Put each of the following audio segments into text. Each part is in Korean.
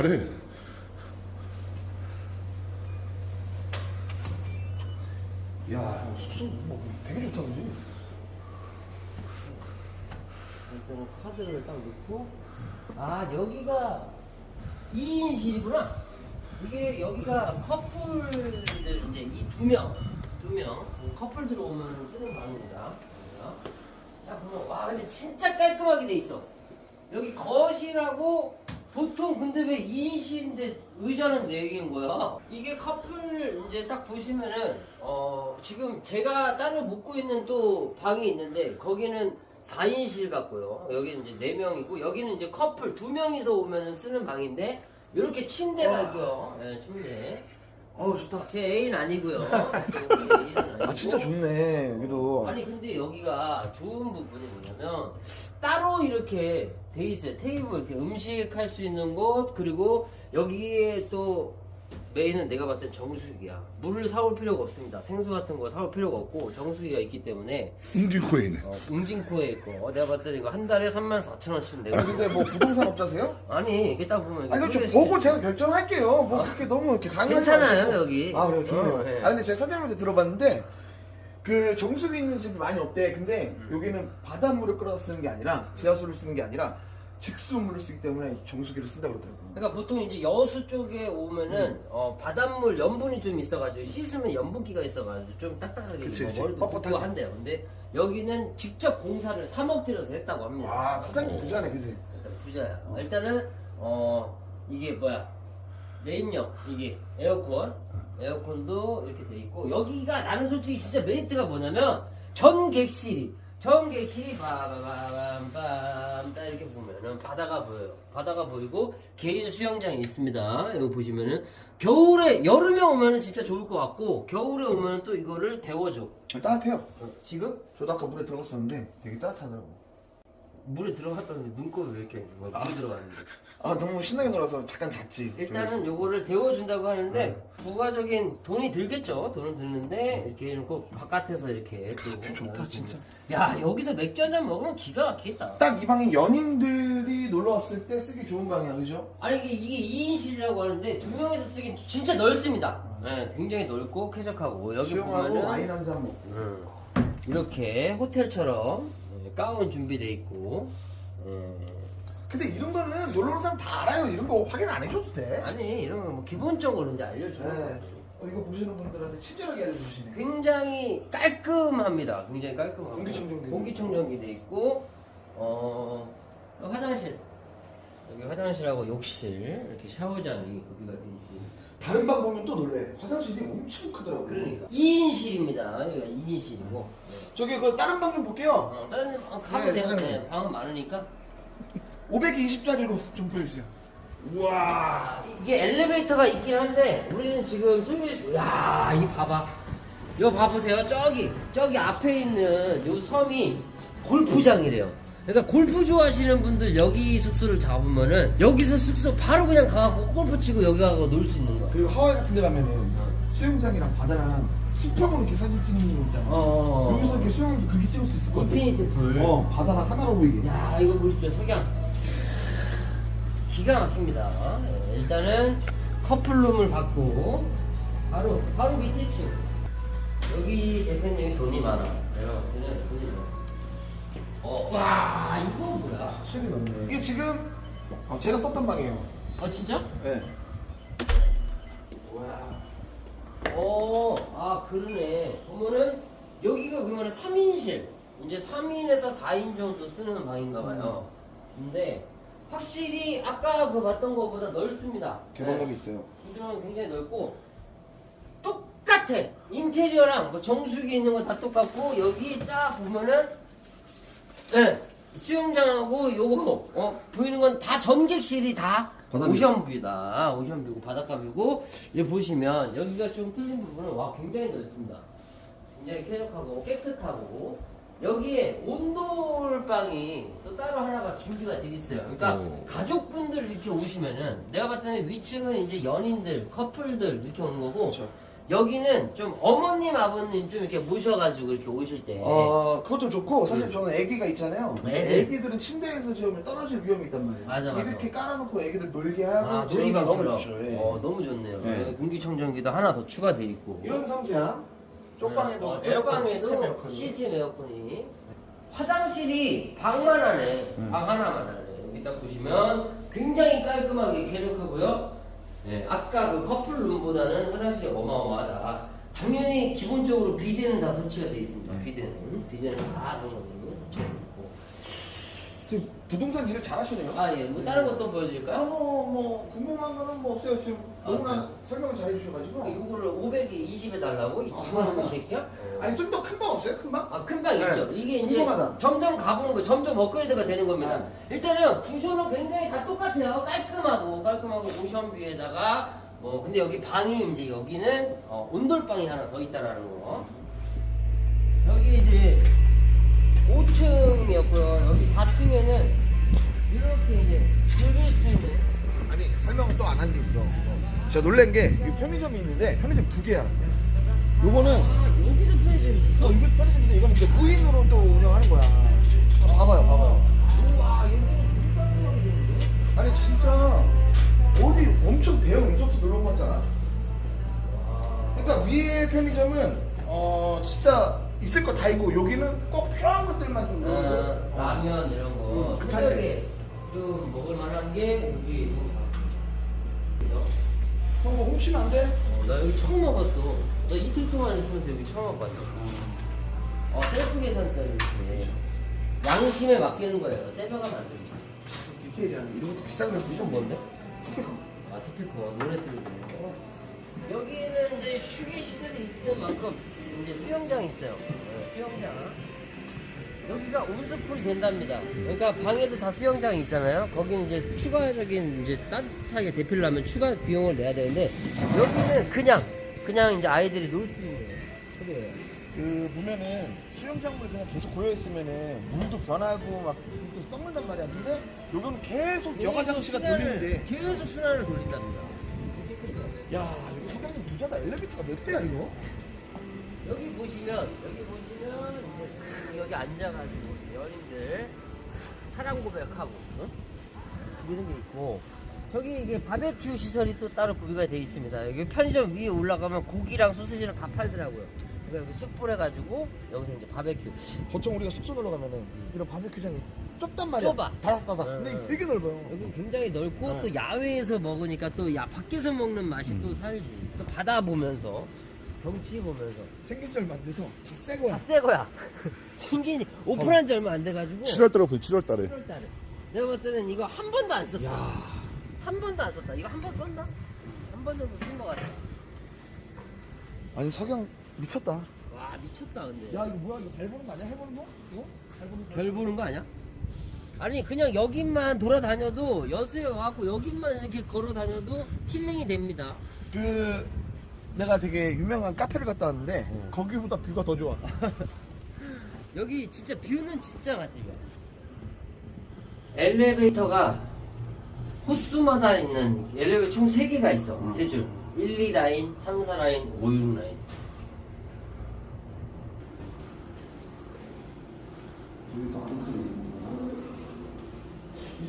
잘해. 야, 형 숙소 뭐 되게 좋다 그지? 일단은 카드를 딱 넣고. 아 여기가 2인실이구나. 이게 여기가 커플들 이제 이 두명두명 커플들 오면 쓰는 방입니다. 자 보면 와 근데 진짜 깔끔하게 돼 있어. 여기 거실하고 보통 근데 왜 2인실인데 의자는 4개인 거야? 이게 커플 이제 딱 보시면은 어 지금 제가 따로 묵고 있는 또 방이 있는데 거기는 4인실 같고요. 여기는 이제 4명이고 여기는 이제 커플 2명이서 오면 쓰는 방인데 이렇게 침대가 있고요. 네, 침대. 어우 좋다. 제 애인 아니고요. 아 진짜 좋네 여기도. 아니 근데 여기가 좋은 부분이 뭐냐면 따로 이렇게 돼 있어요 테이블 이렇게 음식 할 수 있는 곳 그리고 여기에 또 메인은 내가 봤을 땐 정수기야 물을 사올 필요가 없습니다 생수 같은 거 사올 필요가 없고 정수기가 있기 때문에 웅진코에 있네. 어, 웅진코에 있고 내가 봤을 때 이거 한 달에 3만 4천 원씩 내고 아니 근데 뭐 부동산 업자세요? 아니 이게 딱 보면 이게 저 소개시켜- 보고 제가 결정할게요. 뭐 그렇게 너무 이렇게 강요하지 괜찮아요. 여기 아 그래요 좋네요. 어, 예. 아 근데 제가 사장님한테 들어봤는데 그 정수기 있는 집이 많이 없대. 근데 음. 여기는 바닷물을 끌어서 쓰는 게 아니라 지하수를 쓰는 게 아니라 직수물을 쓰기 때문에 정수기를 쓴다 그러더라고요. 그러니까 보통 이제 여수 쪽에 오면은 음. 어, 바닷물 염분이 좀 있어가지고 씻으면 염분기가 있어가지고 좀 딱딱하게 그치, 뭐 그치. 머리도 뻣뻣하지. 붓고 한대요. 근데 여기는 직접 공사를 3억 들여서 했다고 합니다. 와 사장님 어, 부자네 그지? 일단 부자야. 일단은 어 이게 뭐야 메인력 이게 에어컨 에어컨도 이렇게 돼 있고 여기가 나는 솔직히 진짜 메리트가 뭐냐면 전 객실이 전 객실이 바바밤밤 딱 이렇게 보면은 바다가 보여요. 바다가 보이고 개인 수영장이 있습니다. 여기 보시면은 겨울에 여름에 오면은 진짜 좋을 것 같고 겨울에 오면은 또 이거를 데워줘. 따뜻해요. 어, 지금 저도 아까 물에 들어갔었는데 되게 따뜻하더라고. 물에 들어갔다는데 눈곱이 왜 이렇게 뭐 물에 들어갔는데. 아 너무 신나게 놀아서 잠깐 잤지. 일단은 요거를 데워준다고 하는데 부가적인 돈이 들겠죠. 돈은 드는데 이렇게 해놓고 바깥에서 이렇게 또 좋다, 진짜. 야 여기서 맥주 한 잔 먹으면 기가 막히겠다. 딱 이 방이 연인들이 놀러 왔을 때 쓰기 좋은 방이야, 그죠? 아니 이게 이게 2인실이라고 하는데 두 명이서 쓰기 진짜 넓습니다. 네, 굉장히 넓고 쾌적하고 여기 수영하고 보면은 와인 한 잔 먹고. 음, 이렇게 호텔처럼 네, 가운 준비돼 있고 음, 근데 이런 거는 놀러 오는 사람 다 알아요. 이런 거 확인 안 해줘도 돼. 아니 이런 거뭐 기본적으로 이제 알려주는 네. 거지. 어, 이거 보시는 분들한테 친절하게 알려주시네. 굉장히 깔끔합니다. 굉장히 깔끔하고 공기청정기. 공기청정기 돼 있고 어 화장실 여기 화장실하고 욕실 이렇게 샤워장이 구비가 돼 있습니다. 다른 방 보면 또 놀래. 화장실이 엄청 크더라고. 그러니까 2인실입니다. 여기가 2인실이고 저기 그 다른 방 좀 볼게요. 어, 다른 방 가면 네, 되는데 사장님. 방은 많으니까 520짜리로 좀 보여주세요. 우와. 이게 엘리베이터가 있긴 한데 우리는 지금 소개시 야이 봐봐 이거 봐보세요 저기 저기 앞에 있는 요 섬이 골프장이래요 그러니까 골프 좋아하시는 분들 여기 숙소를 잡으면은 여기서 숙소 바로 그냥 가갖고 골프 치고 여기 가서 놀수 있는 거야 그리고 하와이 같은 데 가면은 수영장이랑 바다랑 수평으로 이렇게 사진 찍는 거 있잖아. 어. 여기서 이렇게 수영도 그렇게 찍을 수 있을 것 같아. 인피니티 풀 어, 바다랑 하나로 보이게. 야 이거 보십시오 석양 기가 막힙니다 예, 일단은 커플룸을 받고 바로 바로 밑에 층 여기 대표님이 돈이 많아 볼 때는 돈이 많아 어 와 이거 뭐야 확실히 넓네. 이게 지금 어, 제가 썼던 방이에요. 어 진짜? 네. 와. 어 아 그러네 보면은 여기가 그러면 3인실 이제 3인에서 4인 정도 쓰는 방인가 봐요 근데 확실히 아까 그 봤던 것보다 넓습니다 개방감이 있어요. 구조는 굉장히 넓고 똑같아 인테리어랑 뭐 정수기 있는 거다 똑같고 여기 딱 보면은 네 수영장하고 요거 어 보이는 건 다 전객실이 다 바다뷰. 오션뷰다 오션뷰고 바닷가뷰고 여기 보시면 여기가 좀 틀린 부분은 와 굉장히 넓습니다 굉장히 쾌적하고 깨끗하고 여기에 온돌방이 또 따로 하나가 준비가 돼 있어요. 그러니까 오. 가족분들 이렇게 오시면은 내가 봤을 때는 위층은 이제 연인들, 커플들 이렇게 오는 거고 그렇죠. 여기는 좀 어머님 아버님 좀 이렇게 모셔가지고 이렇게 오실 때 어, 그것도 좋고 사실 저는 아기가 있잖아요. 네, 애기. 애기들은 침대에서 지금 떨어질 위험이 있단 말이에요. 맞아, 맞아. 이렇게 깔아놓고 애기들 놀게 하고 아, 저희가 너무 놀이방처럼. 좋죠. 예. 어, 너무 좋네요. 네. 여기 공기청정기도 하나 더 추가돼 있고. 이런 상태야. 쪽방에도 어, 에어컨 시스템 쪽방에도 에어컨이. 시스템 에어컨이. 화장실이 방만 하네. 음. 방 하나만 하네. 여기 딱 보시면 굉장히 깔끔하게 쾌적하고요. 예, 아까 그 커플룸보다는 화장실이 어마어마하다. 당연히 기본적으로 비데는 다 설치가 되어 있습니다. 네. 비데는 비데는 다 등록으로 설치가 되어 있고. 그 부동산 일을 잘하시네요. 아 예, 뭐 다른 것도 아, 보여드릴까요? 뭐, 뭐 궁금한 거는 뭐 없어요. 지금 아, 너무나 네. 설명을 잘 해주셔가지고. 이거를 500에 20에 달라고? 이 새끼야? 아니 좀 더 큰 방 없어요? 큰 방? 아, 큰방 네. 있죠. 이게 이제 궁금하다. 점점 가보는 거, 점점 업그레이드가 되는 겁니다. 네. 일단은 구조는 굉장히 다 똑같아요. 깔끔하고, 깔끔하고 오션뷰에다가, 뭐, 근데 여기 방이 이제 여기는 어, 온돌방이 하나 더 있다라는 거. 여기 이제 5층이었고요. 여기 4층에는 이렇게 이제 즐길 수 있는 아니 설명은 또 안 한 게 있어. 제가 놀란 게 여기 편의점이 있는데 편의점 두 개야. 요거는 아, 여기도 편의점 있어. 어, 이게 편의점인데 이거는 이제 무인으로 또 운영하는 거야. 아, 봐봐요, 봐봐요. 와, 여기는 되는데? 아니 진짜 어디 엄청 대형 리조트 놀러 온것 같잖아. 그러니까 위에 편의점은 어 진짜 있을 거 다 있고 여기는 꼭 필요한 것들만 좀 어, 넣고 라면 이런 거 음, 급할. 새벽에 좀 먹을 만한 게 여기 있는 것 같습니다. 형뭐 훔치면 안 돼? 어, 나 여기 처음 와봤어. 나 이틀 동안 있으면서 여기 처음 와봤네. 어, 셀프 계산대를 이렇게 양심에 맡기는 거예요. 새벽 하면 안 됩니다. 디테일이야. 이런 것도 비싼 거 쓰죠. 이건 뭔데? 스피커. 아 스피커 노래 틀고 어. 여기는 이제 휴게 시설이 있을 만큼 이제 수영장이 있어요. 네, 수영장. 여기가 온스풀이 된답니다. 그러니까 방에도 다 수영장이 있잖아요. 거기는 이제 추가적인 이제 따뜻하게 대피려면 추가 비용을 내야 되는데 여기는 그냥 그냥 이제 아이들이 놀 수 있는 그래요. 그 보면은 수영장물 그냥 계속 고여 있으면은 물도 변하고 막또 썩는단 말이야. 근데 요건 계속 여가 장치가 순환을- 돌리는데. 계속 순환을 돌린답니다. 야 사장님 부자다. 엘리베이터가 몇 대야 이거? 여기 보시면 여기 보시면 이제 여기 앉아가지고 연인들 사랑 고백하고 어? 이런 게 있고 저기 이게 바베큐 시설이 또 따로 구비가 되어 있습니다. 여기 편의점 위에 올라가면 고기랑 소시지를 다 팔더라고요. 그러니까 여기 숯불 해가지고 여기서 이제 바베큐. 보통 우리가 숙소 놀러 가면은 이런 바베큐장이 좁단 말이야. 좁아. 다닥다닥. 응, 근데 응. 이게 되게 넓어요. 여기 굉장히 넓고 네. 또 야외에서 먹으니까 또 야, 밖에서 먹는 맛이 또 살지. 또 바다 보면서 경치 보면서 생긴 지 얼마 안 돼서 다새 거야. 다새 거야. 생긴 오픈한 지 얼마 안 돼가지고. 7월달에 오픈 7월달에 7월달에. 내가 볼 때는 이거 한 번도 안 썼어. 야. 한 번도 안 썼다. 이거 한 번 썼나? 한 번 정도 쓴것 같아. 아니 석양 미쳤다. 와 미쳤다 근데. 야 이거 뭐야 이거 별 보는 거 아니야? 해보는 거? 이거? 별 보는 거? 별 보는 거 아니야? 아니 그냥 여기만 돌아다녀도 여수에 와갖고 여기만 이렇게 걸어 다녀도 힐링이 됩니다. 그 내가 되게 유명한 카페를 갔다 왔는데 어. 거기보다 뷰가 더 좋아. 여기 진짜 뷰는 진짜 맛집이야. 엘리베이터가 호수마다 있는 엘리베이터 총 3개가 있어. 음. 세 줄. 1, 2라인, 3, 4라인, 5, 6라인.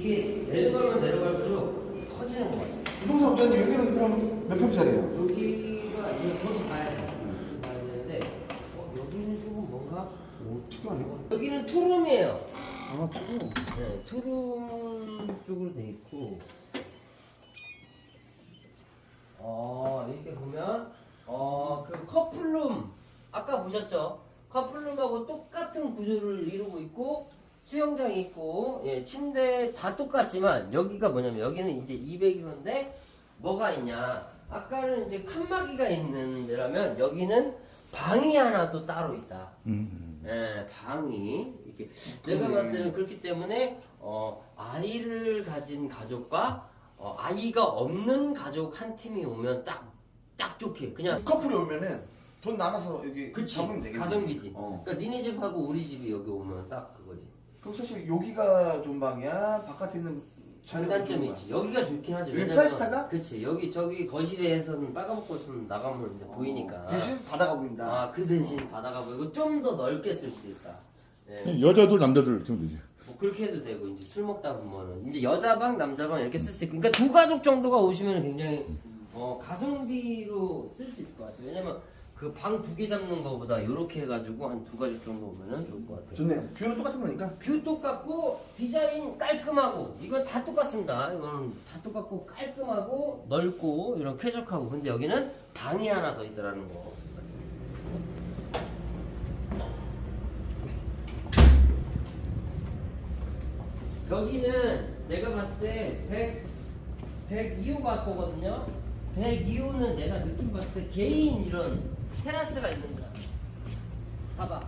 이게 내려가면 내려갈수록 커지는 거 같아. 부동산 업자님 여기는 그럼 몇 평짜리예요? 여기가 이제 거기 가야 돼. 가야 되는데, 어, 여기는 조금 뭔가? 어떻게 하냐? 여기는 투룸이에요. 아 투고. 네, 투룸 쪽으로 돼 있고, 어, 이렇게 보면, 어, 그 커플룸, 아까 보셨죠? 커플룸하고 똑같은 구조를 이루고 있고, 수영장이 있고, 예, 침대 다 똑같지만, 여기가 뭐냐면, 여기는 이제 201호인데, 뭐가 있냐. 아까는 이제 칸막이가 있는 데라면, 여기는 방이 하나 또 따로 있다. 예, 방이 이렇게 내가 봤을 때는 그렇기 때문에 어, 아이를 가진 가족과 어, 아이가 없는 가족 한 팀이 오면 딱 딱 좋게 그냥 커플이 오면은 돈 나눠서 여기 그치 잡으면. 가성비지. 어. 그러니까 니네 집하고 우리 집이 여기 오면 딱 그거지. 그럼 사실 여기가 좋은 방이야? 바깥에 있는 장단점이 있지. 여기가 좋긴 하지. 여기 왜냐면 타이트하다? 그렇지. 여기 저기 거실에서는 빨아먹고 있으면 나가면 이제 보이니까. 어, 대신 바다가 보인다. 아, 그 대신 바다가 보이고 좀 더 넓게 쓸 수 있다. 예. 여자들 남자들 이렇게 하면 되지. 뭐 그렇게 해도 되고 이제 술 먹다 보면은 이제 여자 방 남자 방 이렇게 쓸 수 있고 그러니까 두 가족 정도가 오시면 굉장히 어, 가성비로 쓸 수 있을 것 같아요. 왜냐면 그 방 두 개 잡는 거보다 이렇게 해가지고 한 두 가족 정도 오면은 좋을 것 같아요. 좋네요. 뷰는 똑같은 거니까. 뷰 똑같고 디자인 깔끔하고 이건 다 똑같습니다. 이건 다 똑같고 깔끔하고 넓고 이런 쾌적하고 근데 여기는 방이 하나 더 있더라는 거. 여기는 내가 봤을 때 100, 102호 갈 거거든요. 102호는 내가 느낌 봤을 때 개인 이런 테라스가 있는 거야. 봐봐.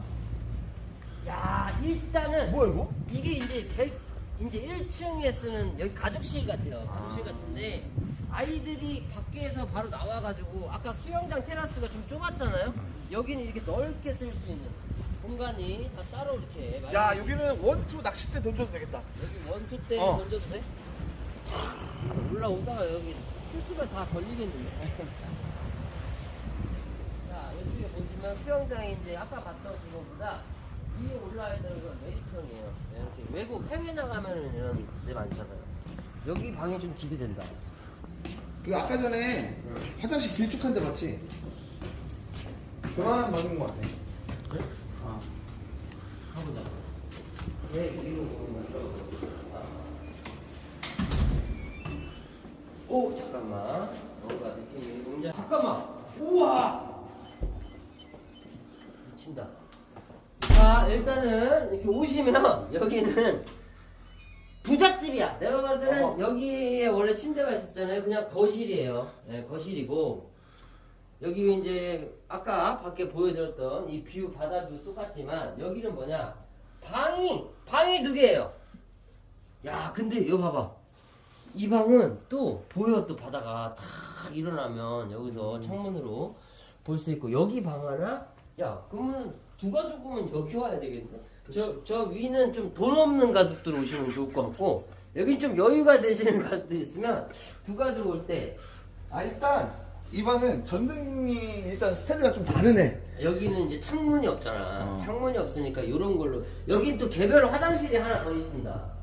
야, 일단은 뭐야 이거? 이게 이제 100 이제 1층에 쓰는 여기 가족실 같아요. 가족실 같은데 아이들이 밖에서 바로 나와가지고 아까 수영장 테라스가 좀 좁았잖아요. 여기는 이렇게 넓게 쓸 수 있는 공간이 다 따로 이렇게. 야 여기는 원투 낚싯대 던져도 되겠다. 여기 원투 때 어. 던져도 돼? 올라오다가 여기 풀수가 다 걸리겠는데. 보시면 수영장이 이제 아까 봤던 그거보다 위에 올라야 되는 건 메리트형이에요. 이렇게 외국 해외 나가면 이런 데 많잖아요. 여기 방이 좀 기대된다. 그 아까 전에 화장실 길쭉한 데 봤지? 그만한 방인 것 같아. 아. 가보자. 제 보면 들어보겠습니다. 오 잠깐만. 뭔가 느낌이 뭔지 잠깐만. 우와. 미친다. 자 일단은 이렇게 오시면 여기는 부잣집이야. 내가 봤을 때는 어허. 여기에 원래 침대가 있었잖아요. 그냥 거실이에요. 네, 거실이고 여기 이제 아까 밖에 보여드렸던 이 뷰 바다도 똑같지만 여기는 뭐냐 방이 방이 두 개예요. 야 근데 이거 봐봐 이 방은 또 보여 또 바다가 탁 일어나면 여기서 창문으로 볼 수 있고 여기 방 하나 야 그러면 두 가족은 여기 와야 되겠네. 저 저 위는 좀 돈 없는 가족들 오시면 좋을 것 같고 여긴 좀 여유가 되시는 가족들 있으면 두 가족 올 때 아 일단 이 방은 전등이 일단 스타일가 좀 다르네. 여기는 이제 창문이 없잖아. 어. 창문이 없으니까 이런 걸로. 여긴 또 개별 화장실이 하나 더 있습니다.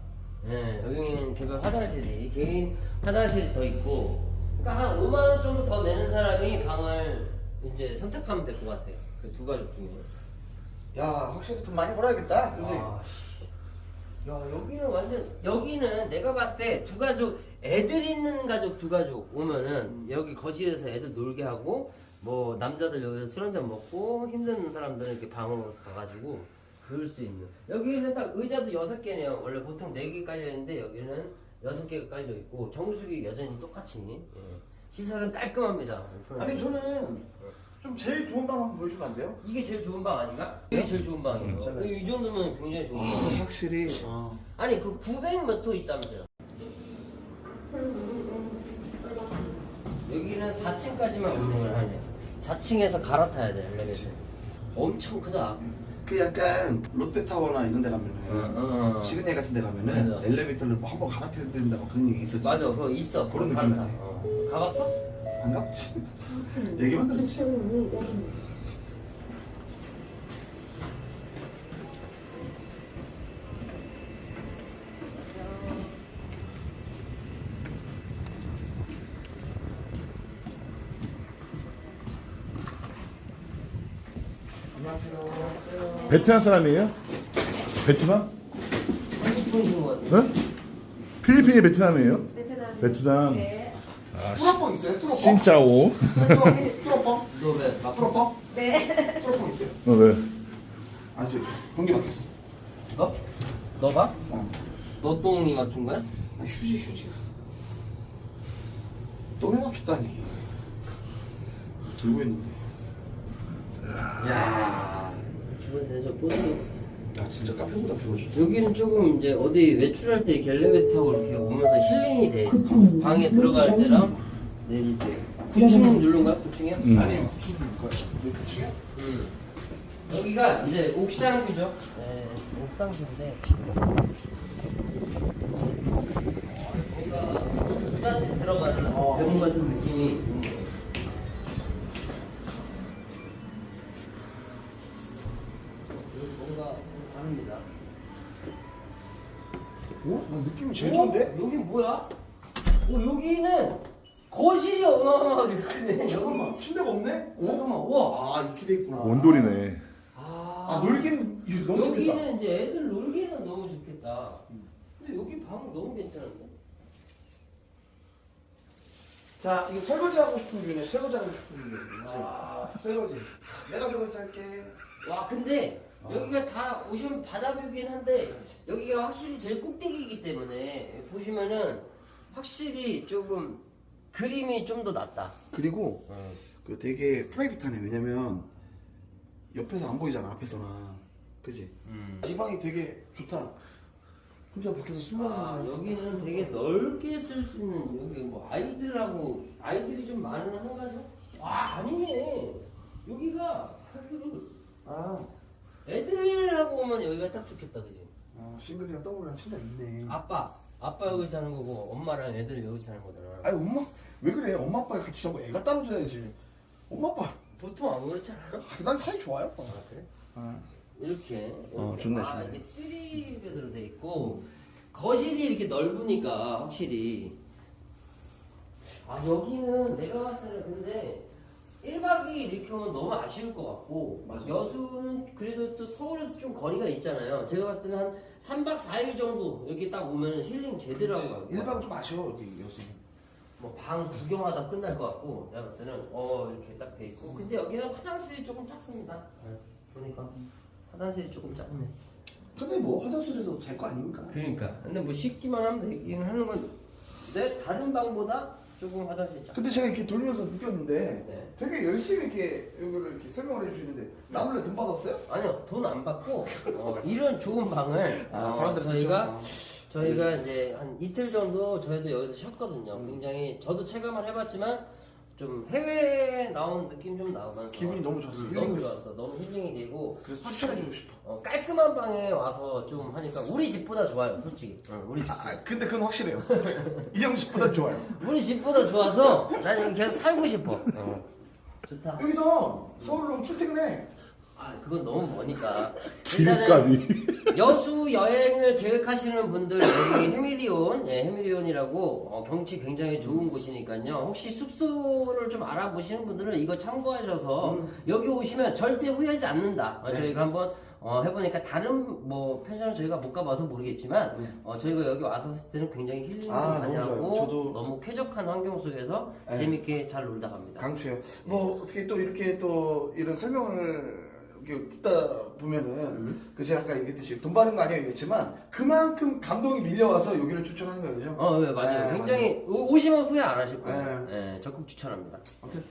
예, 여기는 개별 화장실이 개인 화장실이 더 있고. 그러니까 한 5만 원 정도 더 내는 사람이 방을 이제 선택하면 될 것 같아요. 그 두 가족 중에. 야 확실히 돈 많이 벌어야겠다. 그지? 아, 씨. 야 여기는 완전 여기는 내가 봤을 때 두 가족 애들 있는 가족 두 가족 오면은 여기 거실에서 애들 놀게 하고 뭐 남자들 여기서 술 한잔 먹고 힘든 사람들은 이렇게 방으로 가가지고 그럴 수 있는 여기는 딱 의자도 여섯 개네요 원래 보통 네 개 깔려 있는데 여기는 여섯 개가 깔려 있고 정수기 여전히 똑같이 예. 시설은 깔끔합니다 아니 저는 좀 제일 좋은 방 한번 보여주면 안 돼요? 이게 제일 좋은 방 아닌가? 이게 제일 좋은 방이에요 음, 이 정도면 굉장히 좋은 방 확실히. 어. 아니 그 900 몇 호 있다면서요? 여기는 4층까지만 운행을 하네. 4층에서 갈아타야 돼 엘리베이터. 엄청 크다. 그 약간 롯데타워나 이런 데 가면은 어, 어. 시그널 같은 데 가면은 맞아. 엘리베이터를 뭐 한번 갈아타야 된다고 그런 얘기 있었지. 맞아, 그거 있어. 그런 갈아타. 느낌 나네. 어. 가봤어? 안 가봤지? 얘기만 들었지. 안녕하세요. 베트남 사람이에요? 베트남? 필리핀인 것 같아요. 어? 필리핀이 베트남이에요? 베트남. 베트남. 네. 뚜러뻥 있어요? 뚜러뻥? 싱짜오. 뚜러뻥? 너왜 바쁘 뚜러뻥? 네. 뚜러뻥 있어요? 어, 왜? 아주 공기 막혔어. 너? 너 봐? 어. 너 똥이 막힌 거야? 아 휴지 휴지. 똥이 막혔다니. 들고 있는데. 야저 보세요. 야 진짜 카페보다 비워줘. 여기는 조금 이제 어디 외출할 때 갤레베이터 타고 이렇게 오면서 힐링이 돼. 방에 들어갈 때랑 내릴 때. 9층 누른 거야? 9층이야? 음. 아니 구축일 거야. 왜 구축이야? 음. 여기가 이제 옥상뷰죠. 네, 옥상뷰인데 뭔가 부잣집 들어가는 병 같은 느낌이 있는 거예요. 여기 뭔가 좀 다릅니다. 어? 나 느낌이 제일 오, 좋은데? 여기 뭐야? 오, 여기는 거실이 어마어마하게 크네. 잠깐만 침대가 없네? 어? 잠깐만, 와. 아 이렇게 돼 있구나 원돌이네. 아, 아 놀긴 이거 너무 좋겠다 여기는 이제 애들 놀기는 너무 좋겠다. 근데 여기 방 너무 괜찮은데? 자 이거 설거지 하고 싶은 뷰네 설거지 하고 싶은 뷰네 와. 설거지 내가 설거지 할게 와, 근데 여기가 다 오션 바다뷰긴 한데 여기가 확실히 제일 꼭대기이기 때문에 보시면은 확실히 조금 그림이 좀 더 낫다. 그리고 그 되게 프라이빗하네 왜냐면 옆에서 안 보이잖아 앞에서는 그지? 음. 이 방이 되게 좋다 혼자 밖에서 술 아, 여기는 되게 넓게 쓸 수 있는 여기 뭐 아이들하고 아이들이 좀 많은 한가죠? 아 아니네 여기가 아, 애들하고 오면 여기가 딱 좋겠다 그지? 아 싱글이랑 더블이랑 진짜 있네 아빠 아빠 여기 사는 거고 엄마랑 애들이 여기 사는 거잖아 아니 엄마 왜 그래 엄마 아빠가 같이 자고 애가 따로 자야지 엄마 아빠 보통 안 그렇지 않아? 난 사이 좋아요 아 그래? 아, 이렇게, 어, 이렇게. 좋네, 아 좋네. 이게 3베드로 돼 있고 거실이 이렇게 넓으니까 확실히 아 여기는 내가 봤을 때는 근데 1박 2일 이렇게 오면 너무 아쉬울 것 같고 맞아. 여수는 그래도 또 서울에서 좀 거리가 있잖아요 제가 봤을 때는 한 3박 4일 정도 여기 딱 오면 힐링 제대로 하고 갈것 같아요 1박 좀 아쉬워 여기 여수는 뭐방 구경하다 끝날 것 같고 내가 봤을 때는 어 이렇게 딱 돼 있고. 근데 여기는 화장실이 조금 작습니다. 보니까 화장실이 조금 작네. 근데 뭐 화장실에서 잘 거 아닙니까? 그러니까. 근데 뭐 씻기만 하면 되긴 하는 건 내 다른 방보다 조금 화장실이 작 근데 제가 이렇게 돌면서 느꼈는데 네. 되게 열심히 이렇게 이거를 이렇게 설명을 해주시는데 나 몰래 돈 받았어요? 아니요. 돈 안 받고 어, 이런 좋은 방을 아, 어, 사람들 저희가 저희가 이제 한 이틀 정도 저희도 여기서 쉬었거든요 음. 굉장히 저도 체감을 해봤지만 좀 해외에 나온 느낌 좀 나오면서 기분이 너무 좋았어요. 음, 너무 힐링됐어. 좋았어 너무 힐링이 되고 그래서 추천해주고 싶어. 어, 깔끔한 방에 와서 좀 하니까 우리 집보다 좋아요 솔직히 응, 우리 집 아, 근데 그건 확실해요. 이형 집보다 좋아요. 우리 집보다 좋아서 난 여기 계속 살고 싶어 어. 좋다 여기서 서울로 출퇴근해. 아 그건 너무 머니까 기름값이. 여수 여행을 계획하시는 분들 여기 해밀리온 예, 해밀리온이라고 어, 경치 굉장히 좋은 곳이니까요 혹시 숙소를 좀 알아보시는 분들은 이거 참고하셔서 여기 오시면 절대 후회하지 않는다 어, 네. 저희가 한번 어, 해보니까 다른 뭐 펜션을 저희가 못 가봐서 모르겠지만 어, 저희가 여기 와서 했을 때는 굉장히 힐링도 아, 많이 너무 좋아요. 하고 저도- 너무 쾌적한 환경 속에서 네. 재밌게 잘 놀다 갑니다 강추요. 뭐 어떻게 또 이렇게 또 이런 설명을 이렇게 듣다 보면은 그 제가 아까 얘기했듯이 돈 받은 거 아니에요 얘기했지만 그만큼 감동이 밀려와서 여기를 추천하는 그죠? 어, 네, 맞아요. 네, 굉장히 오- 오시면 후회 안 하실 거예요. 네. 네, 적극 추천합니다. 아무튼